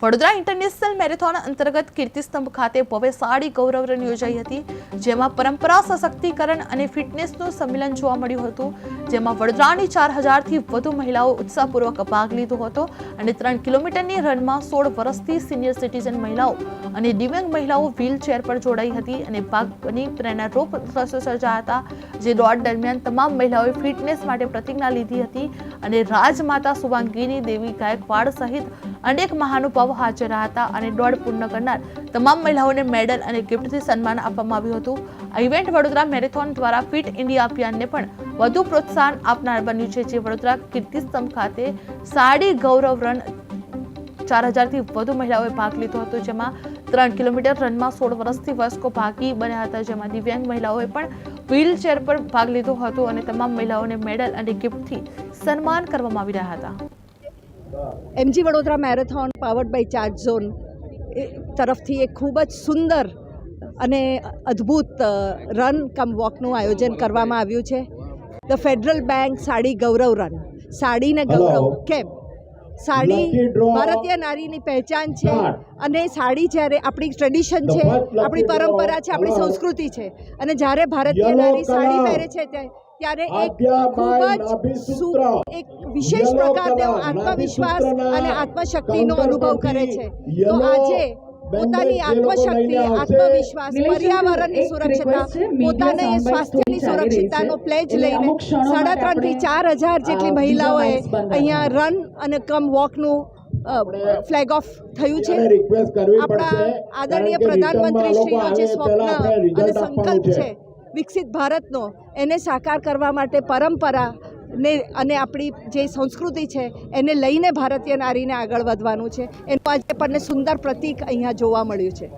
Vadodara international marathon અંતર્ગત કીર્તિસ્તંભ ખાતે ભવ્ય સાડી ગૌરવ રન યોજાઈ હતી, જેમાં પરંપરા, સશક્તિકરણ અને ફિટનેસનું સંમેલન જોવા મળ્યું હતું, જેમાં વડોદરાની ચાર હજારથી વધુ મહિલાઓ ઉત્સાહપૂર્વક ભાગ લીધો હતો અને ત્રણ કિલોમીટરની રનમાં સોળ વર્ષથી સિનિયર સિટીઝન મહિલાઓ અને દિવ્યાંગ મહિલાઓ વ્હીલચેર પર જોડાઈ હતી અને ભાગ બની પ્રેરણારૂપ દ્રશ્યો સર્જાયા હતા, જે દોડ દરમિયાન તમામ મહિલાઓએ ફિટનેસ માટે પ્રતિજ્ઞા લીધી હતી અને રાજમાતા સુવાંગીની દેવી ગાયકવાડ સહિત અનેક મહાનુભાવો હાજર હતા અને દોડ પૂર્ણ કરનાર તમામ મહિલાઓને મેડલ અને ગિફ્ટથી સન્માન આપવામાં આવ્યું હતું. આ ઇવેન્ટ વડોદરા મેરેથોન દ્વારા ફિટ ઇન્ડિયા અભિયાનને પણ વધુ પ્રોત્સાહન આપનાર બન્યું છે, જે વડોદરા કીર્તિસ્તંભ ખાતે સાડી ગૌરવ રન ચાર હજારથી વધુ મહિલાઓએ ભાગ લીધો હતો, જેમાં ત્રણ કિલોમીટર રનમાં સોળ વર્ષથી વયસ્કો ભાગી બન્યા હતા, જેમાં દિવ્યાંગ મહિલાઓએ પણ વ્હીલચેર પર ભાગ લીધો હતો અને તમામ મહિલાઓને મેડલ અને ગિફ્ટથી સન્માન કરવામાં આવી રહ્યા હતા. MG Vadodara marathon powered by Charge Zone તરફથી એક ખૂબ જ સુંદર અને અદ્ભુત રન કમ વોકનું આયોજન કરવામાં આવ્યું છે. The Federal Bank sari Gaurav run. સાડીને ગૌરવ. કેમ? સાડી ભારતીય નારીની પહેચાન છે અને સાડી જ્યારે આપણી ટ્રેડિશન છે આપણી પરંપરા છે આપણી સંસ્કૃતિ છે. અને જ્યારે ભારતીય નારી સાડી પહેરે છે તે- ત્યારે એક ખૂબ જ એક વિશેષ પ્રકારનો આત્મવિશ્વાસ અને આત્મશક્તિનો અનુભવ કરે છે. તો આજે પોતાની આત્મશક્તિ આત્મવિશ્વાસ પર્યાવરણની સુરક્ષતા પોતાને સ્વાસ્થ્યની. સુરક્ષિતતાનો પ્લેજ લઈને સાડા ત્રણથી ત્રણથી ચાર હજાર જેટલી મહિલાઓએ અહીંયા રન અને કમ વોકનું ફ્લેગ ઓફ થયું છે. આપણા આદરણીય પ્રધાનમંત્રી માં જે સ્વપ્ન અને સંકલ્પ. છે વિકસિત ભારતનો એને સાકાર કરવા માટે પરંપરા ને અને આપણી જે સંસ્કૃતિ છે, એને લઈને ભારતીય નારીને આગળ વધવાનું છે. એનું આજે આપણને સુંદર પ્રતીક અહીંયા જોવા મળ્યું છે.